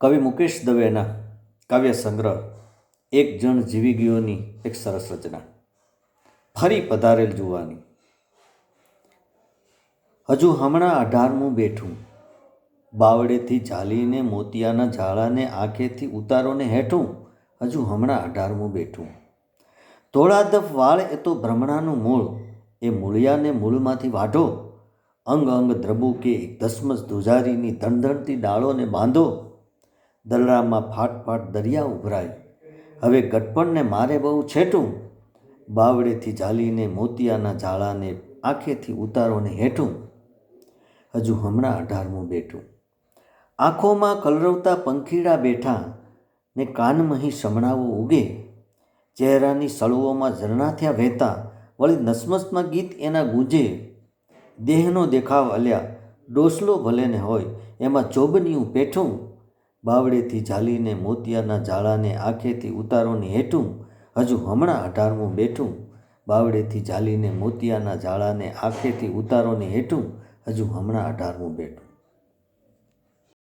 કવિ મુકેશ દવેના કાવ્ય સંગ્રહ, એક જણ જીવી ગયોની એક સરસ રચના. ફરી પધારેલ જુવાની. હજુ હમણાં અઢારમું બેઠું. બાવડેથી ઝાલીને મોતિયાના ઝાડાને આંખેથી ઉતારોને હેઠું હજુ હમણાં અઢારમું બેઠું. ધોળાદફ વાળ એ તો ભ્રમણાનું મૂળ. એ મૂળિયાને મૂળમાંથી વાઢો. અંગ અંગ દ્રબુકે ધસમસ ધુજારીની ધણધણતી ડાળોને બાંધો. દલરામાં ફાટ ફાટ દરિયા ઉભરાય. હવે ગટપણને મારે બહુ છેટું. બાવડેથી ઝાલીને મોતિયાના ઝાડાને આંખેથી ઉતારોને હેઠું. હજુ હમણાં અઢારમું બેઠું. આંખોમાં કલરવતા પંખીડા બેઠા ને કાનમહી સમણાવો ઉગે. ચહેરાની સળવોમાં ઝરણા થયા વહેતા વળી નસમસમાં ગીત એના ગુંજે. દેહનો દેખાવ અલ્યા ડોસલો ભલે ને હોય, એમાં ચોબનિયું પેઠું. બાવડેથી ઝાલીને મોતિયાના ઝાડાને આંખેથી ઉતારોને હેઠું, હજુ હમણાં અઢારમું બેઠું. બાવડેથી ઝાલીને મોતિયાના ઝાડાને આંખેથી ઉતારોને હેઠું, હજુ હમણાં અઢારમું બેઠું.